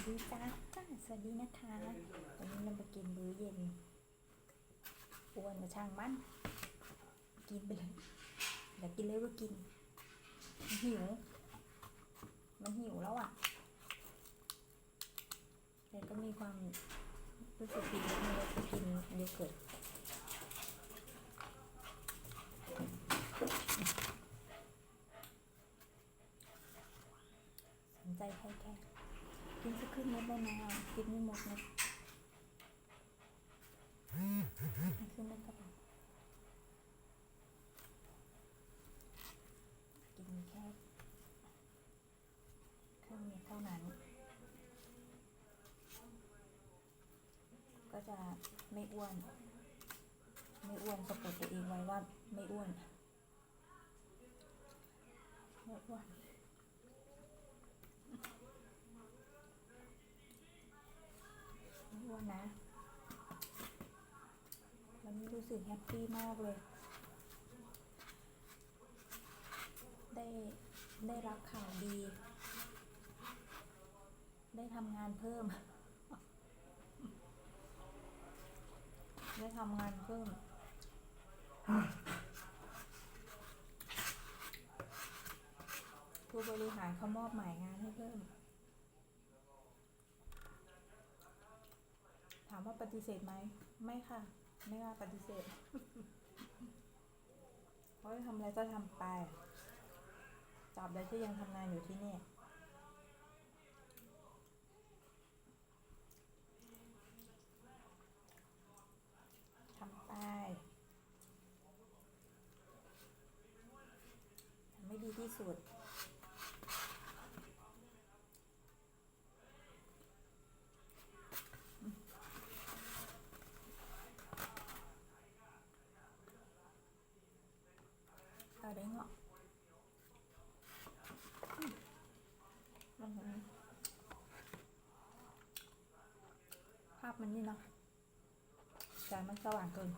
วัสดีจ้าสวัสดีนะคะวันนี้เราไปกินมื้อเย็นอ้วนกับช่างมันกินไปเลยอยากกินเลยก็กินมันหิว มันหิวแล้วอะแต่ก็มีความรู้สึกดีว่าเราจะกินโยเกิร์ตสนใจใครแค่กินสักครึ่งเมดได้ไหมอะกินไม่หมดนะครึ่งเม็ดก็พอกินแค่ครึ่งเม็ดเท่านั้น ก็จะไม่อ้วน ไม่อ้วนสะกดตัวเองไว้ว่าไม่อ้วนไม่อ้วน ไม่อ้ว นนะวันนี้รู้สึกแฮปปี้มากเลย ได้ได้รับข่าวดี ได้ทำงานเพิ่ม ได้ทำงานเพิ่มผู้บริหารเขามอบหมายงานให้เพิ่มามว่าปฏิเสธไหม ไม่ค่ะ ไม่ว่าปฏิเสธเพราะจะทำอะไรก็ทำไปตราบใดที่ยังทำงานอยู่ที่นี่ทำไปทำไม่ดีที่สุด ở đấy ngọ Ừ. ภาพมันนี่เนาะแสงมันสว่างเกิน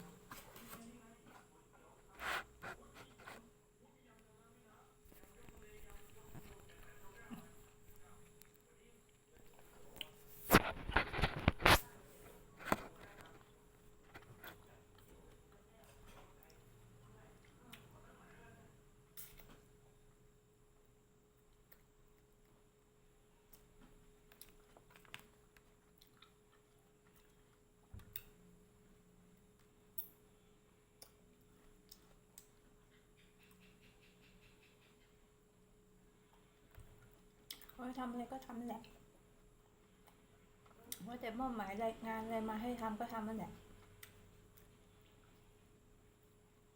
ว่าทำอะไรก็ทำแหละว่าจะมอบหมายรายงานอะไรมาให้ทำก็ทำนั่นแหละ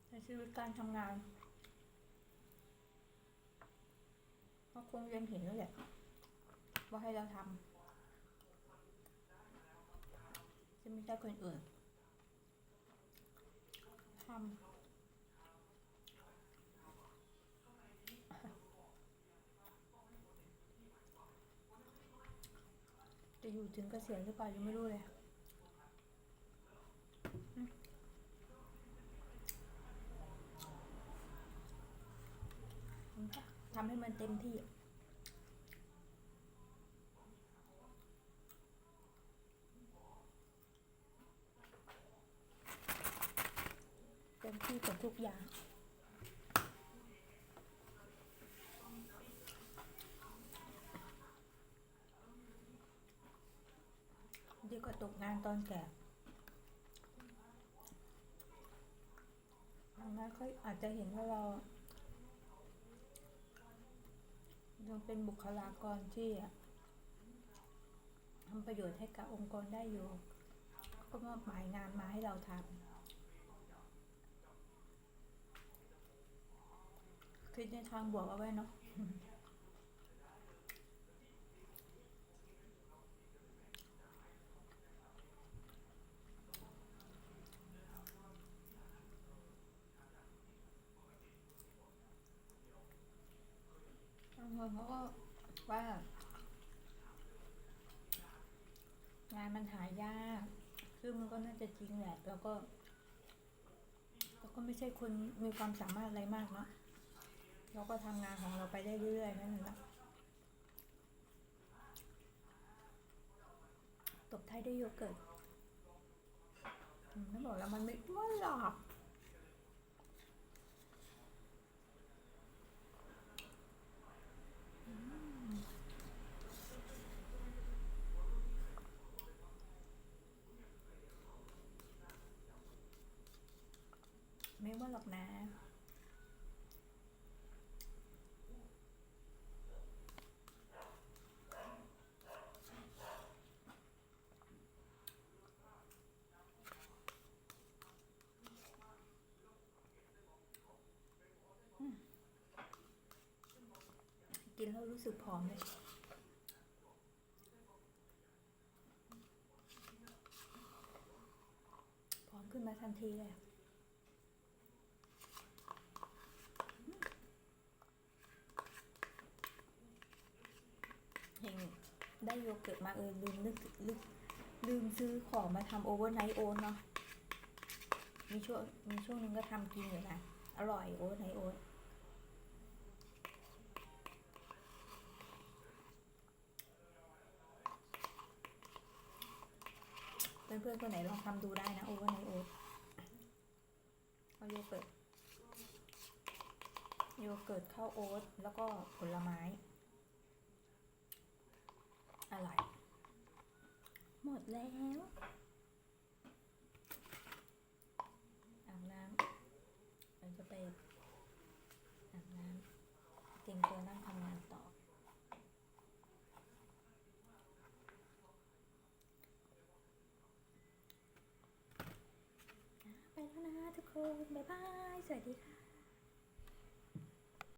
ในชีวิตการทำงานก็คงยังเห็นแล้วแหละว่าให้เราทำจะไม่ใช่คนอื่นทำ จะอยู่ถึงเกษียณหรือเปล่ายังไม่รู้เลยทำให้มันเต็มที่เต็มที่กับทุกอย่างีกว่าตกงานตอนแก่บางนั้นเขาอาจจะเห็นว่าเรายังเป็นบุคลากรที่ทำประโยชน์ให้กับองค์กรได้อยู่ ก็มอบหมายงานมาให้เราทำคิดในทางบวกเอาไว้เนาะ คนเขาก็ว่างานมันหายากซึ่งมันก็น่าจะจริงแหละแล้วก็เราก็ไม่ใช่คนมีความสามารถอะไรมากเนาะเราก็ทำงานของเราไปได้เรื่อยๆนั่นแหละช้ด้วยโยเกิร์ตอืมไม่บอกแล้วมันไม่ไม่หรอกอืมไม่ว่า หรอกนะ กินแล้วรู้สึกผอมเลยผอมขึ้นมาทันทีเลยอะอืมเห็นได้ โยเกิร์ตมาเออลืมนึกลืมลืมซื้อของมาทำโอเวอร์ไนท์โอ๊ตเนาะมีช่วงมีช่วงหนึงก็ทำกินอยู่นะอร่อยโอ๊ตไนท์โอ๊ตเพื่อนๆคนไหนลองทำดูได้นะโอเวอร์ไนท์โอ๊ตเอาโยเกิร์ตโยเกิร์ตข้าวโอ๊ตแล้วก็ผลไม้ อร่อย หมด แล้ว อาบน้ำเราจะไปอาบน้ำเตรียมตัวนั่งทำงานต่อ ไปแล้วนะทุกคน บ๊ายบาย สวัสดีค่ะ